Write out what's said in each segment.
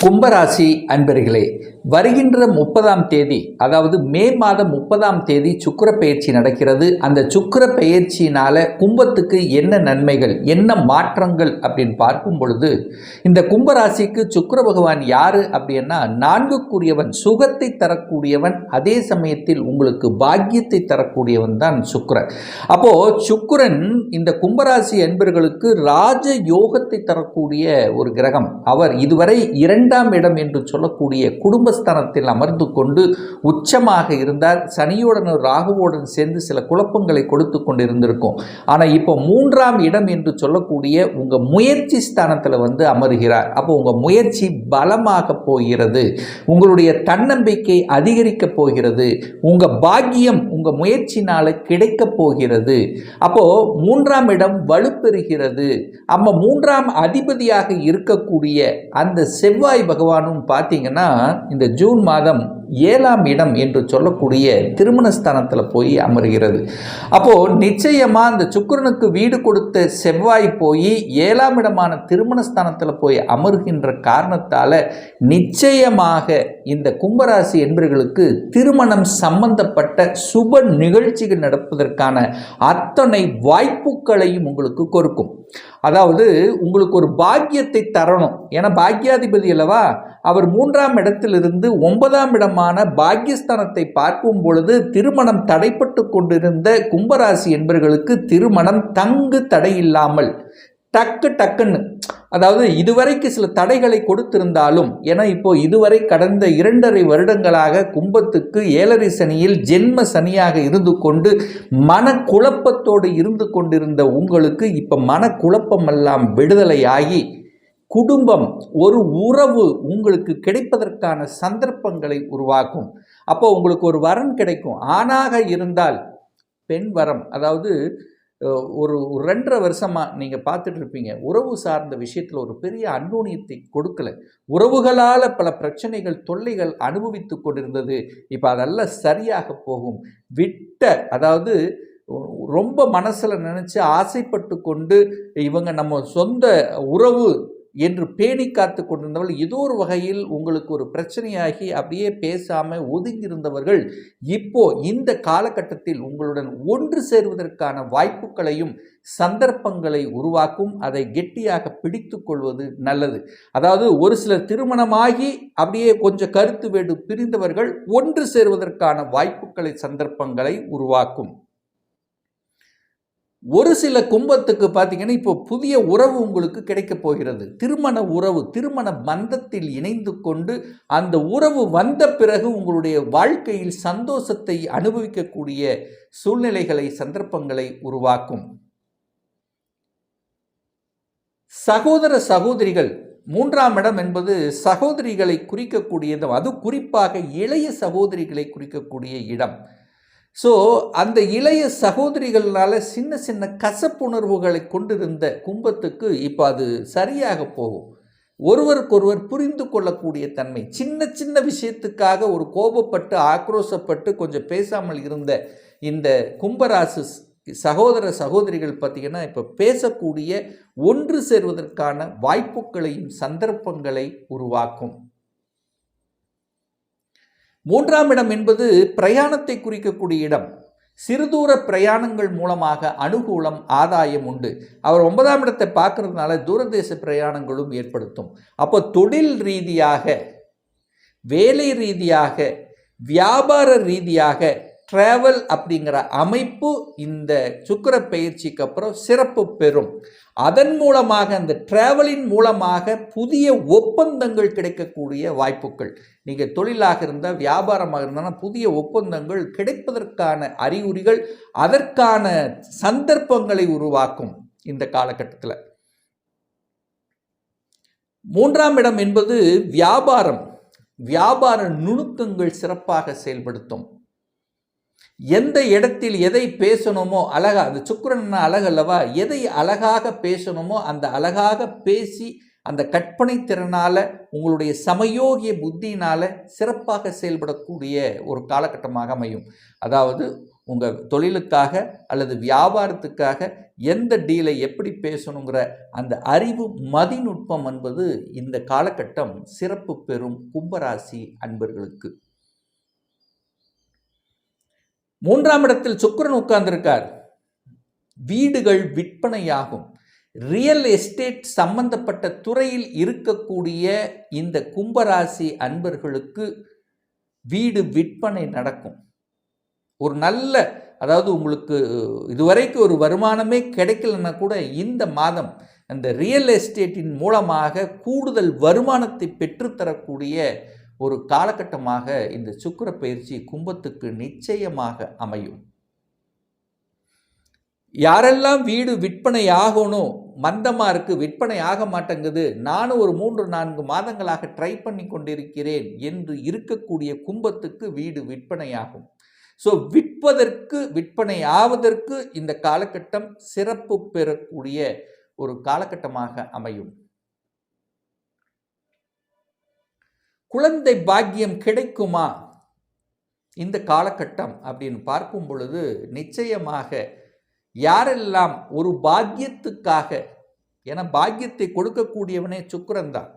கும்பராசி அன்பர்களே வருகின்ற முப்பதாம் தேதி அதாவது மே மாதம் முப்பதாம் தேதி சுக்கிர பயிற்சி நடக்கிறது. அந்த சுக்கிர பயிற்சியினால் கும்பத்துக்கு என்ன நன்மைகள் என்ன மாற்றங்கள் அப்படின்னு பார்க்கும் பொழுது இந்த கும்பராசிக்கு சுக்கிர பகவான் யாரு அப்படின்னா நான்குக்குரியவன் சுகத்தை தரக்கூடியவன் அதே சமயத்தில் உங்களுக்கு பாக்கியத்தை தரக்கூடியவன் தான் சுக்கிரன். அப்போ சுக்கரன் இந்த கும்பராசி அன்பர்களுக்கு ராஜ யோகத்தை தரக்கூடிய ஒரு கிரகம். அவர் இதுவரை இரண்டாம் இடம் என்று சொல்லக்கூடிய குடும்ப குடும்பஸ்தானத்தில் அமர்ந்து கொண்டு உச்சமாக இருந்தார். சனியுடன் ராகுவோடன் சேர்ந்து சில குழப்பங்களை கொடுத்து கொண்டு இருந்திருக்கும் ஆனால் இப்போ மூன்றாம் இடம் என்று சொல்லக்கூடிய உங்கள் முயற்சி ஸ்தானத்தில் வந்து அமர்கிறார். அப்போ உங்கள் முயற்சி பலமாக போகிறது. உங்களுடைய தன்னம்பிக்கை அதிகரிக்க போகிறது. உங்கள் பாக்கியம் உங்கள் முயற்சினால் கிடைக்க போகிறது. அப்போது மூன்றாம் இடம் வலுப்பெறுகிறது. அப்போ மூன்றாம் அதிபதியாக இருக்கக்கூடிய அந்த செவ்வாய் பகவானும் பார்த்தீங்கன்னா இந்த ஜூன் மாதம் ஏழாம் இடம் என்று சொல்லக்கூடிய திருமணஸ்தானத்தில் போய் அமர்கிறது. அப்போது நிச்சயமாக இந்த சுக்கிரனுக்கு வீடு கொடுத்த செவ்வாய் போய் ஏழாம் இடமான திருமணஸ்தானத்தில் போய் அமர்கின்ற காரணத்தால் நிச்சயமாக இந்த கும்பராசி என்பர்களுக்கு திருமணம் சம்பந்தப்பட்ட சுப நிகழ்ச்சிகள் நடப்பதற்கான அத்தனை வாய்ப்புகளையும் உங்களுக்கு கொடுக்கும். அதாவது உங்களுக்கு ஒரு பாக்கியத்தை தரணும். ஏன்னா பாக்கியாதிபதி அல்லவா? அவர் மூன்றாம் இடத்திலிருந்து ஒன்பதாம் இடமான பாக்கியஸ்தானத்தை பார்க்கும் பொழுது திருமணம் தடைப்பட்டு கொண்டிருந்த கும்பராசி என்பவர்களுக்கு திருமணம் தங்கு தடையில்லாமல் டக்கு டக்குன்னு அதாவது இதுவரைக்கு சில தடைகளை கொடுத்திருந்தாலும் ஏன்னா இப்போ இதுவரை கடந்த இரண்டரை வருடங்களாக கும்பத்துக்கு ஏழரை சனியில் ஜென்ம சனியாக இருந்து கொண்டு மனக்குழப்பத்தோடு இருந்து கொண்டிருந்த உங்களுக்கு இப்போ மனக்குழப்பமெல்லாம் விடுதலையாகி குடும்பம் ஒரு உறவு உங்களுக்கு கிடைப்பதற்கான சந்தர்ப்பங்களை உருவாக்கும். அப்போ உங்களுக்கு ஒரு வரன் கிடைக்கும். ஆணாக இருந்தால் பெண் வரம் அதாவது ஒரு ஒரு ரெண்டரை வருஷமாக நீங்கள் பார்த்துட்டு இருப்பீங்க. உறவு சார்ந்த விஷயத்தில் ஒரு பெரிய அன்னோனியத்தை கொடுக்கல. உறவுகளால் பல பிரச்சனைகள் தொல்லைகள் அனுபவித்து கொண்டிருந்தது. இப்போ அதெல்லாம் சரியாக போகும். விட்ட அதாவது ரொம்ப மனசில் நினச்சி ஆசைப்பட்டு கொண்டு இவங்க நம்ம சொந்த உறவு என்று பேணி காத்து கொண்டிருந்தவர்கள் ஏதோ ஒரு வகையில் உங்களுக்கு ஒரு பிரச்சனையாகி அப்படியே பேசாமல் ஒதுங்கியிருந்தவர்கள் இப்போ இந்த காலகட்டத்தில் உங்களுடன் ஒன்று சேர்வதற்கான வாய்ப்புகளையும் சந்தர்ப்பங்களை உருவாக்கும் அதை கெட்டியாக பிடித்து கொள்வது நல்லது. அதாவது ஒரு சிலர் திருமணமாகி அப்படியே கொஞ்சம் கருத்து வேடு பிரிந்தவர்கள் ஒன்று சேர்வதற்கான வாய்ப்புகளை சந்தர்ப்பங்களை உருவாக்கும். ஒரு சில கும்பத்துக்கு பார்த்தீங்கன்னா இப்போ புதிய உறவு உங்களுக்கு கிடைக்க போகிறது. திருமண உறவு திருமண பந்தத்தில் இணைந்து கொண்டு அந்த உறவு வந்த பிறகு உங்களுடைய வாழ்க்கையில் சந்தோஷத்தை அனுபவிக்கக்கூடிய சூழ்நிலைகளை சந்தர்ப்பங்களை உருவாக்கும். சகோதர சகோதரிகள் மூன்றாம் இடம் என்பது சகோதரிகளை குறிக்கக்கூடியதும் அது குறிப்பாக இளைய சகோதரிகளை குறிக்கக்கூடிய இடம். ஸோ அந்த இளைய சகோதரிகள்னால சின்ன சின்ன கசப்புணர்வுகளை கொண்டிருந்த கும்பத்துக்கு இப்போ அது சரியாக போகும். ஒருவருக்கொருவர் புரிந்து கொள்ளக்கூடிய தன்மை. சின்ன சின்ன விஷயத்துக்காக ஒரு கோபப்பட்டு ஆக்ரோஷப்பட்டு கொஞ்சம் பேசாமல் இருந்த இந்த கும்பராசு சகோதர சகோதரிகள் பார்த்திங்கன்னா இப்போ பேசக்கூடிய ஒன்று சேர்வதற்கான வாய்ப்புகளையும் சந்தர்ப்பங்களை உருவாக்கும். மூன்றாம் இடம் என்பது பிரயாணத்தை குறிக்கக்கூடிய இடம். சிறுதூர பிரயாணங்கள் மூலமாக அனுகூலம் ஆதாயம் உண்டு. அவர் ஒன்பதாம் இடத்தை பார்க்கறதுனால தூரதேச பிரயாணங்களும் ஏற்படுத்தும். அப்போ தொழில் ரீதியாக வேலை ரீதியாக வியாபார ரீதியாக ட்ராவல் அப்படிங்கிற அமைப்பு இந்த சுக்கிர பயிற்சிக்கு அப்புறம் சிறப்பு பெறும். அதன் மூலமாக அந்த டிராவலின் மூலமாக புதிய ஒப்பந்தங்கள் கிடைக்கக்கூடிய வாய்ப்புகள். நீங்கள் தொழிலாக இருந்தால் வியாபாரமாக இருந்தால் புதிய ஒப்பந்தங்கள் கிடைப்பதற்கான அறிகுறிகள் அதற்கான சந்தர்ப்பங்களை உருவாக்கும் இந்த காலகட்டத்தில். மூன்றாம் இடம் என்பது வியாபாரம். வியாபார நுணுக்கங்கள் சிறப்பாக செயல்படுத்தும். எந்த இடத்தில் எதை பேசணுமோ அழகா அது சுக்கிரன் அழகல்லவா? எதை அழகாக பேசணுமோ அந்த அழகாக பேசி அந்த கற்பனை திறனால் உங்களுடைய சமயோகிய புத்தியினால் சிறப்பாக செயல்படக்கூடிய ஒரு காலகட்டமாக அமையும். அதாவது உங்கள் தொழிலுக்காக அல்லது வியாபாரத்துக்காக எந்த டீலை எப்படி பேசணுங்கிற அந்த அறிவு மதிநுட்பம் என்பது இந்த காலகட்டம் சிறப்பு பெறும் கும்பராசி அன்பர்களுக்கு. மூன்றாம் இடத்தில் சுக்கரன் உட்கார்ந்திருக்கார். வீடுகள் விற்பனையாகும். ரியல் எஸ்டேட் சம்பந்தப்பட்ட துறையில் இருக்கக்கூடிய இந்த கும்பராசி அன்பர்களுக்கு வீடு விற்பனை நடக்கும். ஒரு நல்ல அதாவது உங்களுக்கு இதுவரைக்கும் ஒரு வருமானமே கிடைக்கலன்னா கூட இந்த மாதம் அந்த ரியல் எஸ்டேட்டின் மூலமாக கூடுதல் வருமானத்தை பெற்றுத்தரக்கூடிய ஒரு காலகட்டமாக இந்த சுக்கிர பயிற்சி கும்பத்துக்கு நிச்சயமாக அமையும். யாரெல்லாம் வீடு விற்பனை ஆகணும் மந்தமாக இருக்குது விற்பனை ஆக மாட்டேங்குது நானும் ஒரு மூன்று நான்கு மாதங்களாக ட்ரை பண்ணி கொண்டிருக்கிறேன் என்று இருக்கக்கூடிய கும்பத்துக்கு வீடு விற்பனையாகும். ஸோ விற்பதற்கு விற்பனை ஆவதற்கு இந்த காலகட்டம் சிறப்பு பெறக்கூடிய ஒரு காலகட்டமாக அமையும். குழந்தை பாக்கியம் கிடைக்குமா? இந்த காலகட்டம் அப்படின்னு பார்க்கும் பொழுது நிச்சயமாக யாரெல்லாம் ஒரு பாக்கியத்துக்காக என பாக்கியத்தை கொடுக்கக்கூடியவனே சுக்கிரன் தான்.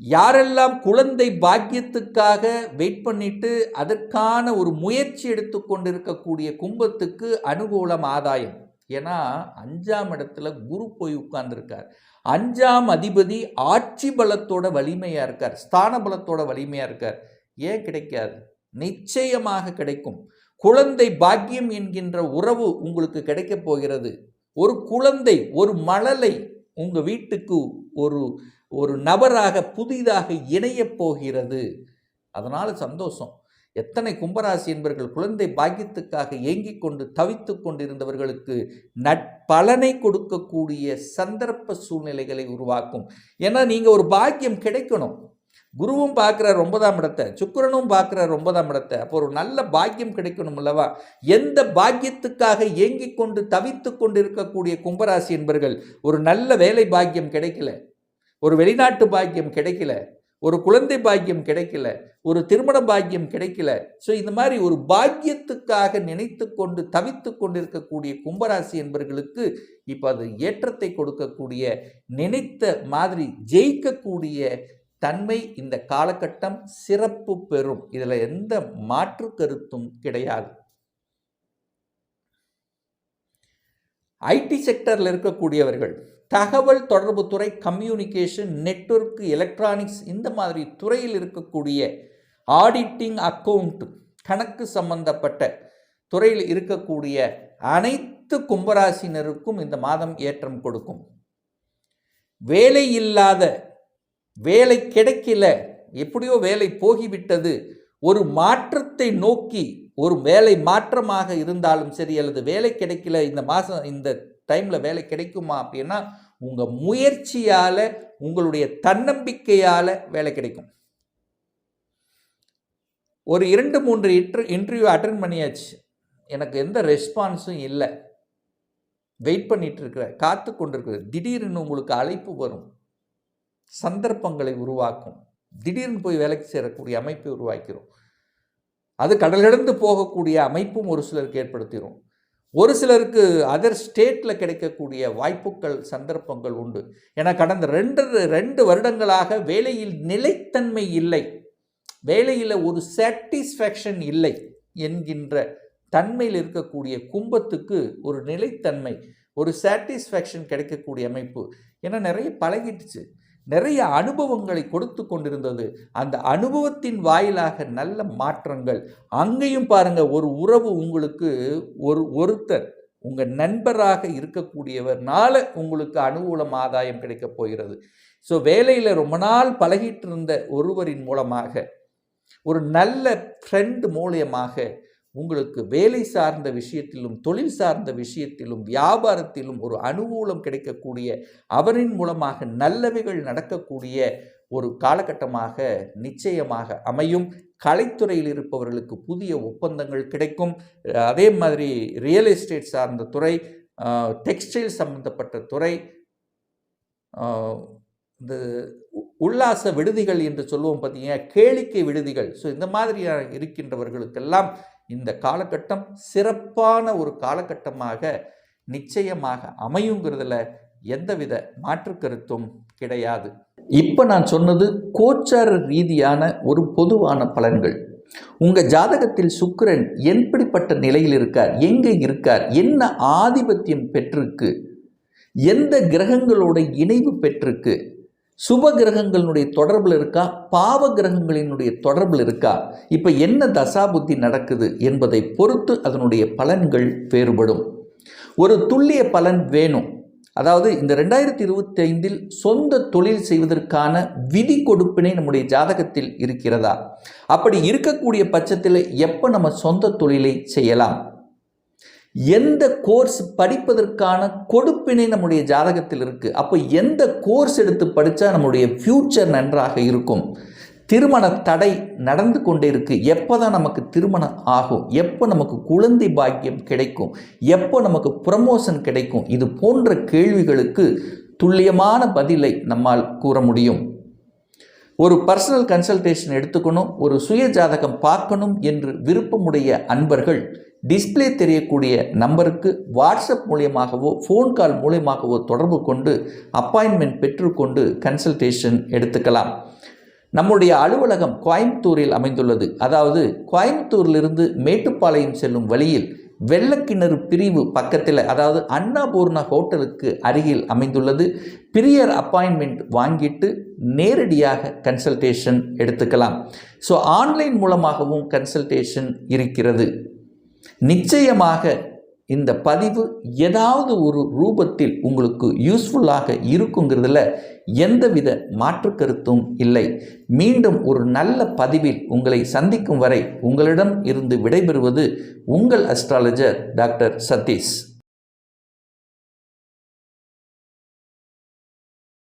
யாரெல்லாம் குழந்தை பாக்கியத்துக்காக வெயிட் பண்ணிட்டு அதற்கான ஒரு முயற்சி எடுத்துக்கொண்டிருக்கக்கூடிய கும்பத்துக்கு அனுகூலம் ஆதாயம். ஏன்னா அஞ்சாம் இடத்துல குரு போய் உட்கார்ந்துருக்கார். அஞ்சாம் அதிபதி ஆட்சி பலத்தோட வலிமையாக இருக்கார். ஸ்தான பலத்தோட வலிமையாக இருக்கார். ஏன் கிடைக்காது? நிச்சயமாக கிடைக்கும். குழந்தை பாக்கியம் என்கின்ற உறவு உங்களுக்கு கிடைக்கப் போகிறது. ஒரு குழந்தை ஒரு மழலை உங்கள் வீட்டுக்கு ஒரு ஒரு நபராக புதிதாக இணையப் போகிறது. அதனால் சந்தோஷம். எத்தனை கும்பராசி என்பவர்கள் குழந்தை பாக்கியத்துக்காக ஏங்கிக் கொண்டு தவித்து கொண்டிருந்தவர்களுக்கு நட்பலனை கொடுக்கக்கூடிய சந்தர்ப்ப சூழ்நிலைகளை உருவாக்கும். ஏன்னா நீங்கள் ஒரு பாக்கியம் கிடைக்கணும். குருவும் பார்க்குறார் ஒன்பதாம் இடத்தை சுக்கிரனும் பார்க்குறார் ஒன்பதாம் இடத்தை. அப்போ ஒரு நல்ல பாக்கியம் கிடைக்கணும் அல்லவா? எந்த பாக்கியத்துக்காக ஏங்கிக் கொண்டு தவித்து கொண்டு இருக்கக்கூடிய கும்பராசி என்பர்கள் ஒரு நல்ல வேலை பாக்கியம் கிடைக்கல. ஒரு வெளிநாட்டு பாக்கியம் கிடைக்கல. ஒரு குழந்தை பாக்கியம் கிடைக்கல ஒரு திருமண பாக்கியம் கிடைக்கல. ஸோ இந்த மாதிரி ஒரு பாக்கியத்துக்காக நினைத்து கொண்டு தவித்து கொண்டிருக்கக்கூடிய கும்பராசி என்பவர்களுக்கு இப்போ அது ஏற்றத்தை கொடுக்கக்கூடிய நினைத்த மாதிரி ஜெயிக்கக்கூடிய தன்மை இந்த காலகட்டம் சிறப்பு பெறும். இதில் எந்த மாற்று கருத்தும் கிடையாது. ஐடி செக்டரில் இருக்கக்கூடியவர்கள் தகவல் தொடர்பு துறை கம்யூனிகேஷன் நெட்வொர்க் எலக்ட்ரானிக்ஸ் இந்த மாதிரி துறையில் இருக்கக்கூடிய ஆடிட்டிங் அக்கௌண்ட் கணக்கு சம்பந்தப்பட்ட துறையில் இருக்கக்கூடிய அனைத்து கும்பராசினருக்கும் இந்த மாதம் ஏற்றம் கொடுக்கும். வேலை இல்லாத வேலை கிடைக்கல எப்படியோ வேலை போகிவிட்டது ஒரு மாற்றத்தை நோக்கி ஒரு வேலை மாற்றமாக இருந்தாலும் சரி அல்லது வேலை கிடைக்கல இந்த மாதம் இந்த டைமில் வேலை கிடைக்குமா அப்படின்னா உங்கள் முயற்சியால் உங்களுடைய தன்னம்பிக்கையால் வேலை கிடைக்கும். ஒரு இரண்டு மூன்று இன்ட்ரு இன்டர்வியூ அட்டன் பண்ணியாச்சு. எனக்கு எந்த ரெஸ்பான்ஸும் இல்லை. வெயிட் பண்ணிட்டு இருக்கிற காத்து கொண்டிருக்கிற திடீர்னு உங்களுக்கு அழைப்பு வரும். சந்தர்ப்பங்களை உருவாக்கும். திடீர்னு போய் வேலைக்கு சேரக்கூடிய அமைப்பை உருவாக்கிறோம். அது கடல் கடந்து போகக்கூடிய அமைப்பும் ஒரு சிலருக்கு ஏற்படுத்திடும் ஒரு சிலருக்கு அதர் ஸ்டேட்டில் கிடைக்கக்கூடிய வாய்ப்புகள் சந்தர்ப்பங்கள் உண்டு. ஏன்னா கடந்த ரெண்டு ரெண்டு வருடங்களாக வேலையில் நிலைத்தன்மை இல்லை. வேலையில் ஒரு சாட்டிஸ்ஃபேக்ஷன் இல்லை என்கின்ற தன்மையில் இருக்கக்கூடிய கும்பத்துக்கு ஒரு நிலைத்தன்மை ஒரு சாட்டிஸ்ஃபேக்ஷன் கிடைக்கக்கூடிய அமைப்பு. ஏன்னா நிறைய பழகிடுச்சு. நிறைய அனுபவங்களை கொடுத்து கொண்டிருந்தது. அந்த அனுபவத்தின் வாயிலாக நல்ல மாற்றங்கள். அங்கேயும் பாருங்கள் ஒரு உறவு உங்களுக்கு ஒரு ஒருத்தர் உங்கள் நண்பராக இருக்கக்கூடியவர்னால உங்களுக்கு அனுகூலம் ஆதாயம் கிடைக்கப் போகிறது. ஸோ வேலையில் ரொம்ப நாள் பழகிட்டு இருந்த ஒருவரின் மூலமாக ஒரு நல்ல ஃப்ரெண்டு மூலியமாக உங்களுக்கு வேலை சார்ந்த விஷயத்திலும் தொழில் சார்ந்த விஷயத்திலும் வியாபாரத்திலும் ஒரு அனுகூலம் கிடைக்கக்கூடிய அவரின் மூலமாக நல்லவைகள் நடக்கக்கூடிய ஒரு காலகட்டமாக நிச்சயமாக அமையும். கலைத்துறையில் இருப்பவர்களுக்கு புதிய ஒப்பந்தங்கள் கிடைக்கும். அதே மாதிரி ரியல் எஸ்டேட் சார்ந்த துறை டெக்ஸ்டைல் சம்பந்தப்பட்ட துறை இந்த உல்லாச விடுதிகள் என்று சொல்லுவோம் பார்த்தீங்கன்னா கேளிக்கை விடுதிகள். ஸோ இந்த மாதிரியாக இருக்கின்றவர்களுக்கெல்லாம் இந்த காலகட்டம் சிறப்பான ஒரு காலகட்டமாக நிச்சயமாக அமையுங்கிறதுல எந்தவித மாற்று கருத்தும் கிடையாது. இப்போ நான் சொன்னது கோச்சார ரீதியான ஒரு பொதுவான பலன்கள். உங்கள் ஜாதகத்தில் சுக்கிரன் எப்படிப்பட்ட நிலையில் இருக்கார்? எங்கே இருக்கார்? என்ன ஆதிபத்தியம் பெற்றிருக்கு? எந்த கிரகங்களோட இணைவு பெற்றிருக்கு? சுப கிரகங்களினுடைய தொடர்பில் இருக்கா? பாவ கிரகங்களினுடைய தொடர்பில் இருக்கா? இப்போ என்ன தசாபுத்தி நடக்குது என்பதை பொறுத்து அதனுடைய பலன்கள் வேறுபடும். ஒரு துல்லிய பலன் வேணும். அதாவது இந்த ரெண்டாயிரத்தி இருபத்தி ஐந்தில் சொந்த தொழில் செய்வதற்கான விதி கொடுப்பினை நம்முடைய ஜாதகத்தில் இருக்கிறதா? அப்படி இருக்கக்கூடிய பட்சத்தில் எப்போ நம்ம சொந்த தொழிலை செய்யலாம்? எந்த கோர்ஸ் படிப்பதற்கான கொடுப்பினை நம்முடைய ஜாதகத்தில் இருக்குது அப்போ எந்த கோர்ஸ் எடுத்து படித்தா நம்முடைய ஃப்யூச்சர் நன்றாக இருக்கும்? திருமண தடை நடந்து கொண்டே இருக்கு. எப்போ தான் நமக்கு திருமணம் ஆகும்? எப்போ நமக்கு குழந்தை பாக்கியம் கிடைக்கும்? எப்போ நமக்கு ப்ரமோஷன் கிடைக்கும்? இது போன்ற கேள்விகளுக்கு துல்லியமான பதிலை நம்மால் கூற முடியும். ஒரு பர்சனல் கன்சல்டேஷன் எடுத்துக்கணும் ஒரு சுய ஜாதகம் பார்க்கணும் என்று விருப்பமுடைய அன்பர்கள் டிஸ்ப்ளே தெரியக்கூடிய நம்பருக்கு வாட்ஸ்அப் மூலியமாகவோ ஃபோன் கால் மூலியமாகவோ தொடர்பு கொண்டு அப்பாயின்மெண்ட் பெற்றுக்கொண்டு கன்சல்டேஷன் எடுத்துக்கலாம். நம்முடைய அலுவலகம் கோயம்புத்தூரில் அமைந்துள்ளது. அதாவது கோயம்புத்தூரிலிருந்து மேட்டுப்பாளையம் செல்லும் வழியில் வெள்ளக்கிணறு பிரிவு பக்கத்தில் அதாவது அன்னபூர்ணா ஹோட்டலுக்கு அருகில் அமைந்துள்ளது. பிரியர் அப்பாயின்மெண்ட் வாங்கிட்டு நேரடியாக கன்சல்டேஷன் எடுத்துக்கலாம். ஸோ ஆன்லைன் மூலமாகவும் கன்சல்டேஷன் இருக்கிறது. நிச்சயமாக இந்த பதிவு ஏதாவது ஒரு ரூபத்தில் உங்களுக்கு யூஸ்ஃபுல்லாக இருக்குங்கிறதுல எந்தவித மாற்று கருத்தும் இல்லை. மீண்டும் ஒரு நல்ல பதிவில் உங்களை சந்திக்கும் வரை உங்களிடம் இருந்து விடைபெறுவது உங்கள் அஸ்ட்ராலஜர் டாக்டர் சதீஷ்.